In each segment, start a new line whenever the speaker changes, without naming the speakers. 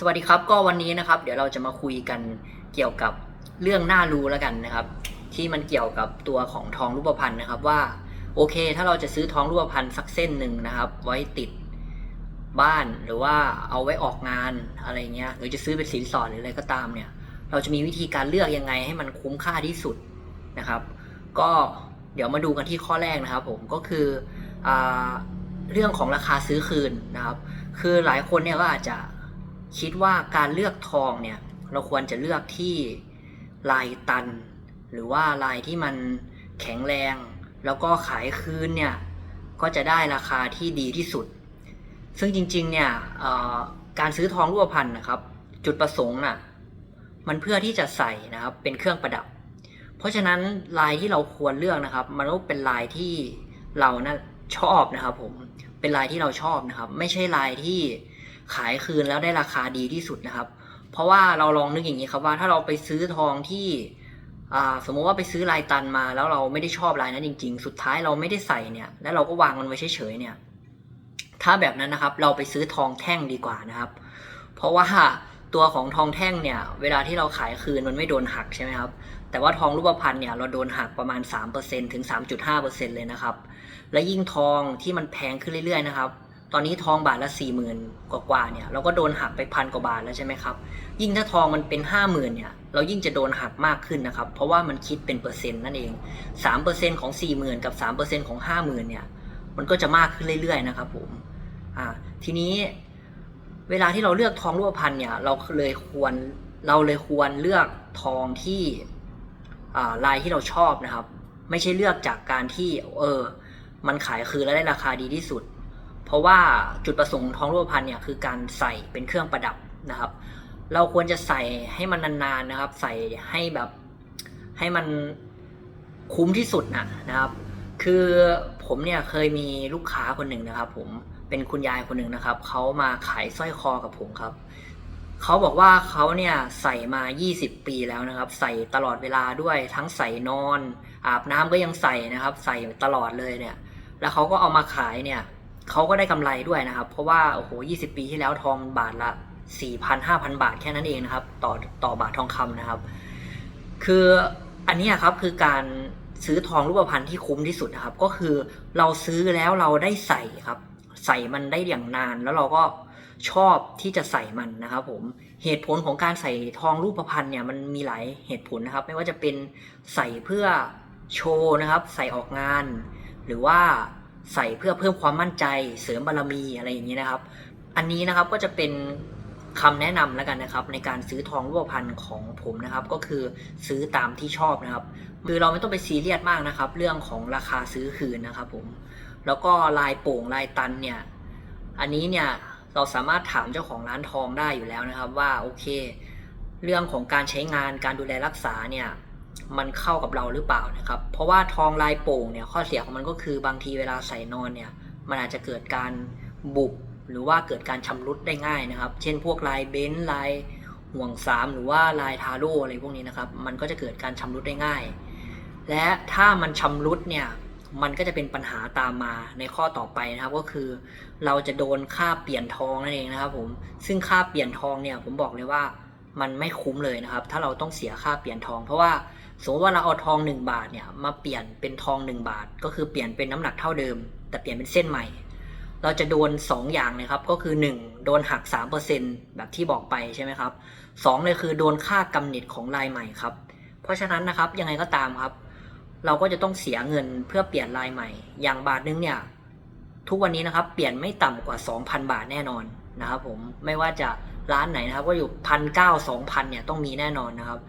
สวัสดีครับก็วันนี้นะครับ เดี๋ยวเราจะมาคุยกันเกี่ยวกับเรื่องน่ารู้แล้วกันนะครับ ที่มันเกี่ยวกับตัวของทองรูปพรรณนะครับว่าโอเค ถ้าเราจะซื้อทองรูปพรรณสักเส้นหนึ่งนะครับ ไว้ติดบ้านหรือว่าเอาไว้ออกงานอะไรเงี้ยหรือจะซื้อเป็นสินสอดหรืออะไรก็ตามเนี่ย เราจะมีวิธีการเลือกยังไงให้มันคุ้มค่าที่สุดนะครับ ก็เดี๋ยวมาดูกันที่ข้อแรกนะครับ ผมก็คืออเรื่องของราคาซื้อคืนนะครับ คือหลายคนเนี่ยก็อาจจะ คิดว่าการเลือกทองเนี่ยเราควรจะเลือกที่ลายตัน หรือว่าลายที่มันแข็งแรง แล้วก็ขายคืนเนี่ยก็จะได้ราคาที่ดีที่สุด ซึ่งจริงๆเนี่ยการซื้อทองรูปพรรณนะครับ จุดประสงค์น่ะมันเพื่อที่จะใส่นะครับเป็นเครื่องประดับ เพราะฉะนั้นลายที่เราควรเลือกนะครับ มันต้องเป็นลายที่เรานะชอบนะครับผมเป็นลายที่เราชอบนะครับ ไม่ใช่ลายที่ ขายคืนแล้วได้ราคาดีที่สุดนะครับ เพราะว่าเราลองนึกอย่างนี้ครับว่าถ้าเราไปซื้อทองที่สมมติว่าไปซื้อลายตันมา แล้วเราไม่ได้ชอบลายนั้นจริง ๆ สุดท้ายเราไม่ได้ใส่เนี่ย แล้วเราก็วางมันไว้เฉยๆเนี่ย ถ้าแบบนั้นนะครับ เราไปซื้อทองแท่งดีกว่านะครับ เพราะว่าตัวของทองแท่งเนี่ย เวลาที่เราขายคืนมันไม่โดนหักใช่ไหมครับ แต่ว่าทองรูปพรรณเนี่ยเราโดนหักประมาณ3%ถึง 3.5%เลยนะครับ และยิ่งทองที่มันแพงขึ้นเรื่อยๆนะครับ ตอนนี้ทองบาทละ4 0,000กว่าๆเนี่ยเราก็โดนหักไปพันกว่าบาทแล้วใช่ไหมครับ ยิ่งถ้าทองมันเป็น50,000เนี่ยเรายิ่งจะโดนหักมากขึ้นนะครับ เพราะว่ามันคิดเป็นเปอร์เซ็นต์นั่นเอง3%ของ40,000กับ3%ของ50,000เนี่ยมันก็จะมากขึ้นเรื่อยๆนะครับผมอ่าทีนี้เวลาที่เราเลือกทองรูปพรรณเนี่ยเราเลยควรเราเลยควรเลือกทองที่อ่าลายที่เราชอบนะครับ ไม่ใช่เลือกจากการที่เออมันขายคืนแล้วได้ราคาดีที่สุด เพราะว่าจุดประสงค์ของทองรูปพรรณเนี่ยคือการใส่เป็นเครื่องประดับนะครับ เราควรจะใส่ให้มันนานๆนะครับ ใส่ให้แบบให้มันคุ้มที่สุดนะนะครับ คือผมเนี่ยเคยมีลูกค้าคนหนึ่งนะครับ ผมเป็นคุณยายคนหนึ่งนะครับเขามาขายสร้อยคอกับผมครับเขาบอกว่าเขาเนี่ยใส่มา 20 ปีแล้วนะครับ ใส่ตลอดเวลาด้วยทั้งใส่นอน อาบน้ำก็ยังใส่นะครับ ใส่ตลอดเลยเนี่ย แล้วเขาก็เอามาขายเนี่ย เขาก็ได้กำไรด้วยนะครับ เพราะว่าโอ้โห20ปีที่แล้วทองบาทละ4,000 5,000บาทแค่นั้นเองนะครับ ต่อต่อบาททองคำนะครับ คืออันนี้ครับคือการซื้อทองรูปพรรณที่คุ้มที่สุดนะครับ ก็คือเราซื้อแล้วเราได้ใส่ครับ ใส่มันได้อย่างนานแล้วเราก็ชอบที่จะใส่มันนะครับ ผมเหตุผลของการใส่ทองรูปพรรณเนี่ยมันมีหลายเหตุผลนะครับ ไม่ว่าจะเป็นใส่เพื่อโชว์นะครับ ใส่ออกงาน หรือว่า ใส่เพื่อเพิ่มความมั่นใจ เสริมบารมีอะไรอย่างนี้นะครับ อันนี้นะครับก็จะเป็นคำแนะนำแล้วกันนะครับ ในการซื้อทองรูปพรรณของผมนะครับ ก็คือซื้อตามที่ชอบนะครับ คือเราไม่ต้องไปซีเรียสมากนะครับ เรื่องของราคาซื้อคืนนะครับผมแล้วก็ลายโป่งลายตันเนี่ยอันนี้เนี่ยเราสามารถถามเจ้าของร้านทองได้อยู่แล้วนะครับ ว่าโอเค เรื่องของการใช้งานการดูแลรักษาเนี่ย มันเข้ากับเราหรือเปล่านะครับ เพราะว่าทองลายโป่งเนี่ยข้อเสียของมันก็คือบางทีเวลาใส่นอนเนี่ยมันอาจจะเกิดการบุบหรือว่าเกิดการชำรุดได้ง่ายนะครับ เช่นพวกลายเบนซ์ลายห่วงสามหรือว่าลายทาโร่อะไรพวกนี้นะครับ มันก็จะเกิดการชำรุดได้ง่าย และถ้ามันชำรุดเนี่ยมันก็จะเป็นปัญหาตามมาในข้อต่อไปนะครับ ก็คือ เราจะโดนค่าเปลี่ยนทองนั่นเองนะครับผมซึ่งค่าเปลี่ยนทองเนี่ยผมบอกเลยว่ามันไม่คุ้มเลยนะครับ ถ้าเราต้องเสียค่าเปลี่ยนทอง เพราะว่า สมมติว่าเราเอาทอง1บาทเนี่ยมาเปลี่ยนเป็นทอง1บาท ก็คือเปลี่ยนเป็นน้ำหนักเท่าเดิม แต่เปลี่ยนเป็นเส้นใหม่ เราจะโดน 2 อย่างนะครับ ก็คือ 1 โดนหัก 3%แบบที่บอกไปใช่ไหมครับ2เลยคือโดนค่ากำเนิดของลายใหม่ครับ เพราะฉะนั้นนะครับยังไงก็ตามครับ เราก็จะต้องเสียเงินเพื่อเปลี่ยนลายใหม่ อย่างบาทนึงเนี่ยทุกวันนี้นะครับเปลี่ยนไม่ต่ำกว่า 2,000 บาทแน่นอนนะครับผมไม่ว่าจะร้านไหนนะครับก็อยู่พันเก้าสองพันเนี่ยต้องมีแน่นอนนะครับ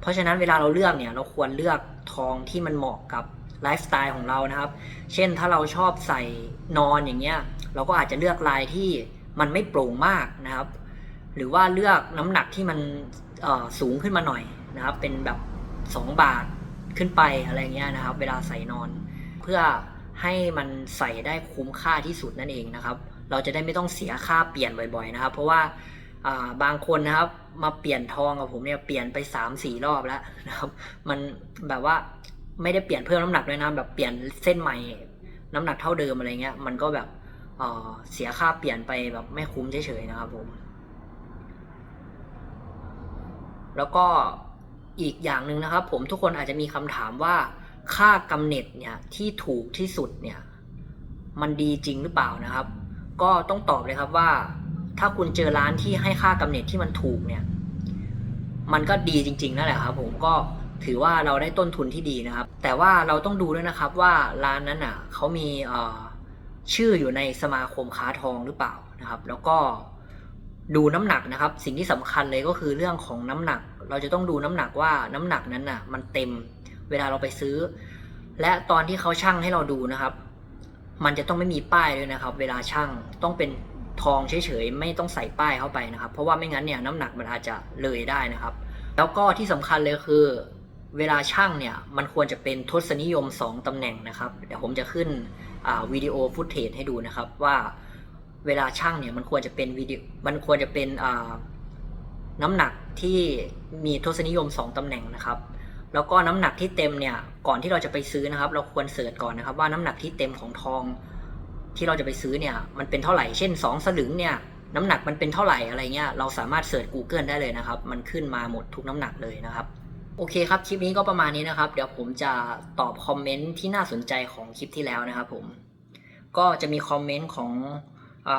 เพราะฉะนั้นเวลาเราเลือกเนี่ยเราควรเลือกทองที่มันเหมาะกับไลฟ์สไตล์ของเรานะครับ เช่นถ้าเราชอบใส่นอนอย่างเงี้ย เราก็อาจจะเลือกลายที่มันไม่โปร่งมากนะครับ หรือว่าเลือกน้ำหนักที่มันสูงขึ้นมาหน่อยนะครับ เป็นแบบ 2 บาทขึ้นไปอะไรเงี้ยนะครับ เวลาใส่นอน เพื่อให้มันใส่ได้คุ้มค่าที่สุดนั่นเองนะครับ เราจะได้ไม่ต้องเสียค่าเปลี่ยนบ่อย ๆ นะครับ เพราะว่า อ่าบางคนนะครับ มาเปลี่ยนทองกับผมเนี่ยเปลี่ยนไป3ามสี่รอบแล้วนะครับ มันแบบว่าไม่ได้เปลี่ยนเพิ่มน้ำหนักด้วยนะแบบเปลี่ยนเส้นใหม่น้ำหนักเท่าเดิมอะไรเงี้ย มันก็แบบเอ่อเสียค่าเปลี่ยนไปแบบไม่คุ้มเฉยๆนะครับผม แล้วก็อีกอย่างหนึ่งนะครับ ผมทุกคนอาจจะมีคำถามว่าค่ากำเนิดเนี่ยที่ถูกที่สุดเนี่ย มันดีจริงหรือเปล่านะครับ ก็ต้องตอบเลยครับว่า ถ้าคุณเจอร้านที่ให้ค่ากำเนิดที่มันถูกเนี่ย มันก็ดีจริง ๆ นั่นแหละครับ ผมก็ถือว่าเราได้ต้นทุนที่ดีนะครับ แต่ว่าเราต้องดูด้วยนะครับว่าร้านนั้นอะเขามีชื่ออยู่ในสมาคมค้าทองหรือเปล่านะครับ แล้วก็ดูน้ำหนักนะครับ สิ่งที่สำคัญเลยก็คือเรื่องของน้ำหนัก เราจะต้องดูน้ำหนักว่าน้ำหนักนั้นน่ะ มันเต็มเวลาเราไปซื้อ และตอนที่เขาชั่งให้เราดูนะครับ มันจะต้องไม่มีป้ายด้วยนะครับ เวลาชั่งต้องเป็น ทองเฉยๆไม่ต้องใส่ป้ายเข้าไปนะครับ เพราะว่าไม่งั้นเนี่ยน้ำหนักมันอาจจะเลยได้นะครับ แล้วก็ที่สำคัญเลยคือ เวลาช่างเนี่ยมันควรจะเป็นทศนิยม 2ตำแหน่งนะครับเดี๋ยวผมจะขึ้นวิดีโอฟุตเทจให้ดูนะครับว่าเวลาช่างเนี่ยมันควรจะเป็นวิดีมันควรจะเป็นน้ำหนักที่มีทศนิยม 2ตำแหน่งนะครับ แล้วก็น้ำหนักที่เต็มเนี่ยก่อนที่เราจะไปซื้อนะครับ เราควรเสิร์ชก่อนนะครับว่าน้ำหนักที่เต็มของทอง ที่เราจะไปซื้อเนี่ยมันเป็นเท่าไหร่ เช่น 2 สลึงเนี่ยน้ำหนักมันเป็นเท่าไหร่อะไรเงี้ยเราสามารถเสิร์ช Google ได้เลยนะครับ มันขึ้นมาหมดทุกน้ำหนักเลยนะครับโอเคครับ คลิปนี้ก็ประมาณนี้นะครับ เดี๋ยวผมจะตอบคอมเมนต์ที่น่าสนใจของคลิปที่แล้วนะครับผม ก็จะมีคอมเมนต์ของอ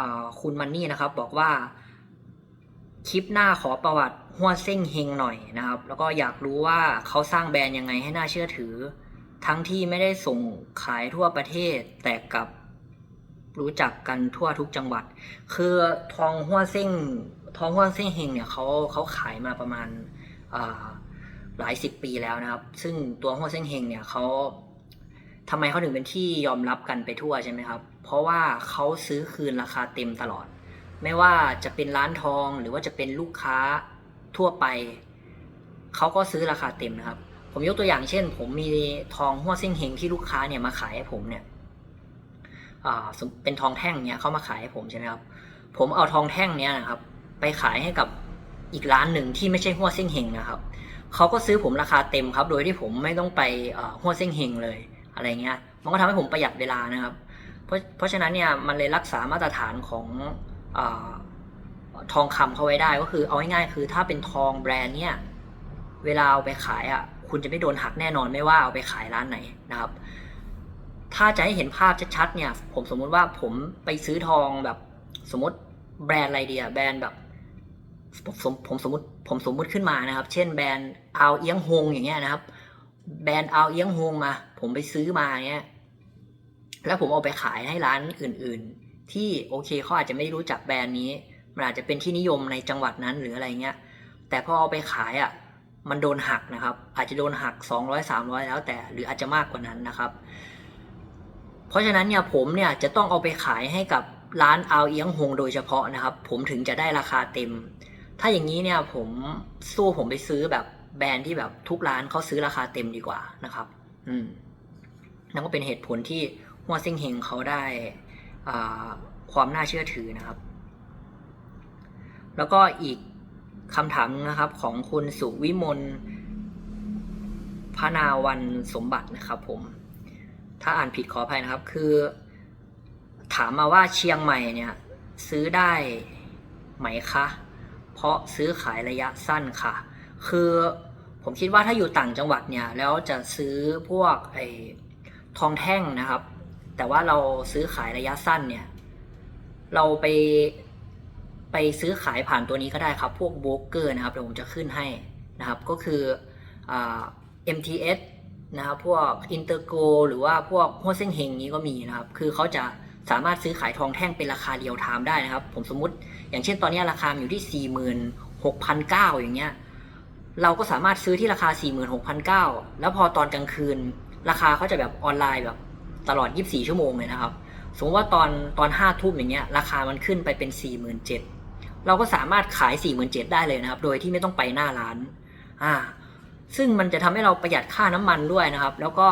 คุณมันนี่นะครับ บอกว่า คลิปหน้าขอประวัติหัวเส้งเฮงหน่อยนะครับ แล้วก็อยากรู้ว่าเขาสร้างแบรนด์ยังไงให้น่าเชื่อถือ ทั้งที่ไม่ได้ส่งขายทั่วประเทศแต่กับ รู้จักกันทั่วทุกจังหวัด คือทองหัวเส้งทองหัวเส้งเฮงเนี่ยเขาเขาขายมาประมาณาหลายสิบปีแล้วนะครับ ซึ่งตัวหัวเส้งเฮงเนี่ยเขาทำไมเขาถึงเป็นที่ยอมรับกันไปทั่วใช่ไหมครับ เพราะว่าเขาซื้อคืนราคาเต็มตลอด ไม่ว่าจะเป็นร้านทองหรือว่าจะเป็นลูกค้าทั่วไป เขาก็ซื้อราคาเต็มนะครับ ผมยกตัวอย่างเช่น ผมมีทองหัวเส้งเฮงที่ลูกค้าเนี่ยมาขายให้ผมเนี่ย เป็นทองแท่งเนี่ยเขามาขายให้ผมใช่ไหมครับ ผมเอาทองแท่งเนี่ยนะครับ ไปขายให้กับอีกร้านหนึ่งที่ไม่ใช่หัวเส้งเฮงนะครับเขาก็ซื้อผมราคาเต็มครับ โดยที่ผมไม่ต้องไปหัวเส้งเฮงเลยอะไรเงี้ย มันก็ทำให้ผมประหยัดเวลานะครับ เพราะเพราะฉะนั้นเนี่ยมันเลยรักษามาตรฐานของอทองคำเขาไว้ได้ก็คือเอาง่ายๆคือถ้าเป็นทองแบรนด์เนี่ยเวลาเอาไปขายอะคุณจะไม่โดนหักแน่นอนไม่ว่าเอาไปขายร้านไหนนะครับ ถ้าจะให้เห็นภาพชัดๆเนี่ย ผมสมมุติว่าผมไปซื้อทองแบบ สมมติแบรนด์อะไรเดียแบรนด์แบบผมผมสมมติผมสมมติขึ้นมานะครับ เช่นแบรนด์เอาเอียงฮงอย่างเงี้ยนะครับ แบรนด์เอาเอียงฮงมา ผมไปซื้อมาเงี้ย แล้วผมเอาไปขายให้ร้านอื่น ๆ ที่โอเคเขาอาจจะไม่รู้จักแบรนด์นี้ มันอาจจะเป็นที่นิยมในจังหวัดนั้นหรืออะไรเงี้ย แต่พอเอาไปขายอะมันโดนหักนะครับ อาจจะโดนหัก 200 300 แล้วแต่หรืออาจจะมากกว่านั้นนะครับ ราะฉะนั้นเนี่ยผมเนี่ยจะต้องเอาไปขายให้กับร้านเอาเอียงฮงโดยเฉพาะนะครับ ผมถึงจะได้ราคาเต็ม ถ้าอย่างนี้เนี่ยผมสู้ผมไปซื้อแบบแบรนด์ที่แบบทุกร้านเขาซื้อราคาเต็มดีกว่านะครับ อืมนั่นก็เป็นเหตุผลที่หัวซิงเฮงเขาได้ความน่าเชื่อถือนะครับ แล้วก็อีกคำถามนะครับของคุณสุวิมลพนาวันสมบัตินะครับผม ถ้าอ่านผิดขออภัยนะครับ คือ ถามมาว่าเชียงใหม่เนี่ย ซื้อได้ไหมคะ เพราะซื้อขายระยะสั้นค่ะ คือผมคิดว่าถ้าอยู่ต่างจังหวัดเนี่ย แล้วจะซื้อพวกไอ้ทองแท่งนะครับ แต่ว่าเราซื้อขายระยะสั้นเนี่ย เราไปไปซื้อขายผ่านตัวนี้ก็ได้ครับ พวกโบรกเกอร์นะครับเดี๋ยวผมจะขึ้นให้นะครับ ก็คืออ่า MTS นะครับพวกอินเตอร์โกหรือว่าพวกหัวเส้งเฮงนี้ก็มีนะครับ คือเขาจะสามารถซื้อขายทองแท่งเป็นราคาเดียวไทม์ได้นะครับ ผมสมมติอย่างเช่นตอนนี้ราคาอยู่ที่ 46,900 อย่างเงี้ยเราก็สามารถซื้อที่ราคา 46,900 แล้วพอตอนกลางคืน ราคาเขาจะแบบออนไลน์แบบตลอด 24 ชั่วโมงเลยนะครับ สมมติว่าตอนตอน5ทุ่มอย่างเงี้ยราคามันขึ้นไปเป็น 47,000เราก็สามารถขาย 47,000 ได้เลยนะครับ โดยที่ไม่ต้องไปหน้าร้าน อ่า ซึ่งมันจะทำให้เราประหยัดค่าน้ำมันด้วยนะครับ แล้วก็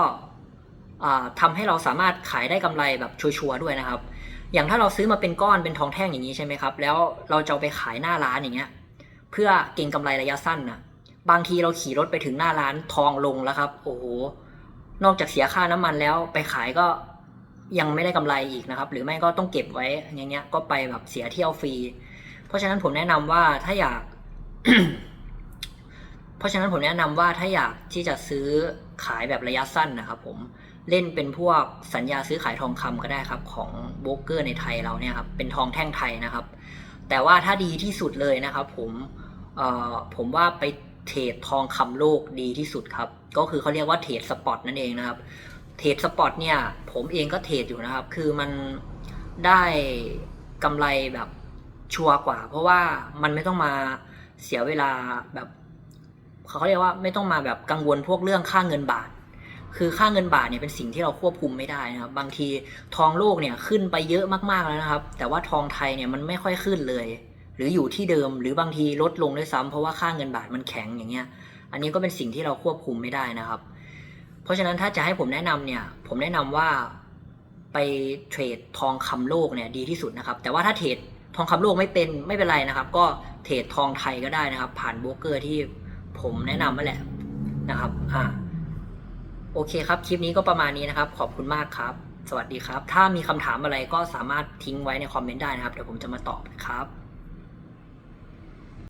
ทำให้เราสามารถขายได้กำไรแบบชัวร์ๆด้วยนะครับ อย่างถ้าเราซื้อมาเป็นก้อนเป็นทองแท่งอย่างนี้ใช่ไหมครับ แล้วเราจะไปขายหน้าร้านอย่างเงี้ย เพื่อเก็งกำไรระยะสั้นนะบางทีเราขี่รถไปถึงหน้าร้านทองลงแล้วครับ โอ้โห นอกจากเสียค่าน้ำมันแล้วไปขายก็ยังไม่ได้กำไรอีกนะครับ หรือไม่ก็ต้องเก็บไว้อย่างเงี้ย ก็ไปแบบเสียเที่ยวฟรี เพราะฉะนั้นผมแนะนำว่าถ้าอยาก ราะฉะนั้นผมแนะนำว่าถ้าอยากที่จะซื้อขายแบบระยะสั้นนะครับผมเล่นเป็นพวกสัญญาซื้อขายทองคำก็ได้ครับ ของโบรกเกอร์ในไทยเราเนี่ยครับเป็นทองแท่งไทยนะครับ แต่ว่าถ้าดีที่สุดเลยนะครับ ผมเอ่อผมว่าไปเทรดทองคำโลกดีที่สุดครับ ก็คือเขาเรียกว่าเทรดสปอตนั่นเองนะครับเทรดสปอตเนี่ยผมเองก็เทรดอยู่นะครับ คือมันได้กำไรแบบชัวร์กว่า เพราะว่ามันไม่ต้องมาเสียเวลาแบบ เขาเรียกว่าไม่ต้องมาแบบกังวลพวกเรื่องค่าเงินบาท คือค่าเงินบาทเนี่ยเป็นสิ่งที่เราควบคุมไม่ได้นะครับ บางทีทองโลกเนี่ยขึ้นไปเยอะมากๆแล้วนะครับ แต่ว่าทองไทยเนี่ยมันไม่ค่อยขึ้นเลย หรืออยู่ที่เดิมหรือบางทีลดลงด้วยซ้ำเพราะว่าค่าเงินบาทมันแข็งอย่างเงี้ย อันนี้ก็เป็นสิ่งที่เราควบคุมไม่ได้นะครับ เพราะฉะนั้นถ้าจะให้ผมแนะนำเนี่ย ผมแนะนำว่าไปเทรดทองคำโลกเนี่ยดีที่สุดนะครับ แต่ว่าถ้าเทรดทองคำโลกไม่เป็นไม่เป็นไรนะครับ ก็เทรดทองไทยก็ได้นะครับ ผ่านโบรกเกอร์ที่ ผมแนะนำมาแหละนะครับ อ่า โอเคครับ คลิปนี้ก็ประมาณนี้นะครับ ขอบคุณมากครับ สวัสดีครับ ถ้ามีคำถามอะไรก็สามารถทิ้งไว้ในคอมเมนต์ได้นะครับ เดี๋ยวผมจะมาตอบครับ